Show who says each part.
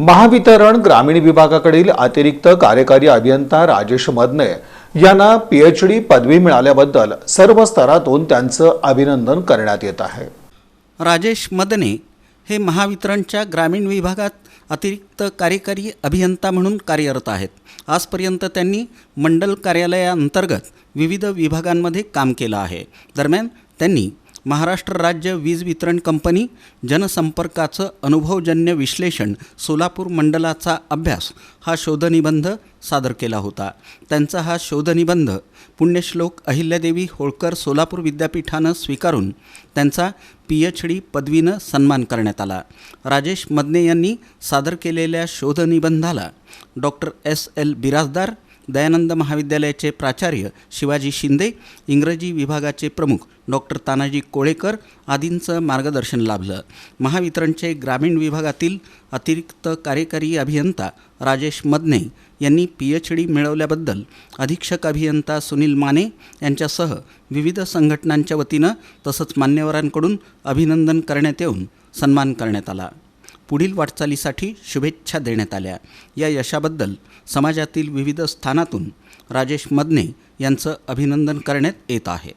Speaker 1: महावितरण ग्रामीण विभागाकडील अतिरिक्त कार्यकारी अभियंता राजेश मदने यांना पीएचडी पदवी मिळाल्याबद्दल सर्व स्तरातून त्यांचं अभिनंदन करण्यात येत आहे.
Speaker 2: राजेश मदने हे महावितरणच्या ग्रामीण विभागात अतिरिक्त कार्यकारी अभियंता म्हणून कार्यरत आहेत. आजपर्यंत त्यांनी मंडल कार्यालयाअंतर्गत विविध विभागांमध्ये काम केलं आहे. दरम्यान त्यांनी महाराष्ट्र राज्य वीज वितरण कंपनी जनसंपर्काचं अनुभवजन्य विश्लेषण सोलापूर मंडलाचा अभ्यास हा शोधनिबंध सादर केला होता. त्यांचा हा शोधनिबंध पुण्यश्लोक अहिल्यादेवी होळकर सोलापूर विद्यापीठानं स्वीकारून त्यांचा पी एच डी पदवीनं सन्मान करण्यात आला. राजेश मदने यांनी सादर केलेल्या शोधनिबंधाला doctor S L Birajdar Dayanand महाविद्यालयाचे प्राचार्य शिवाजी शिंदे इंग्रजी विभागाचे प्रमुख डॉक्टर तानाजी कोळेकर आदींचं मार्गदर्शन लाभलं. महावितरणचे ग्रामीण विभागातील अतिरिक्त कार्यकारी अभियंता राजेश मदने यांनी पी एच डी मिळवल्याबद्दल अधीक्षक अभियंता सुनील माने यांच्यासह विविध संघटनांच्या वतीनं तसंच मान्यवरांकडून अभिनंदन करण्यात येऊन सन्मान करण्यात आला. पुढील वाटचालीसाठी शुभेच्छा देण्यात आल्या. या यशाबद्दल समाजातील विविध स्थानातून राजेश मदने यांचं अभिनंदन करण्यात येत आहे.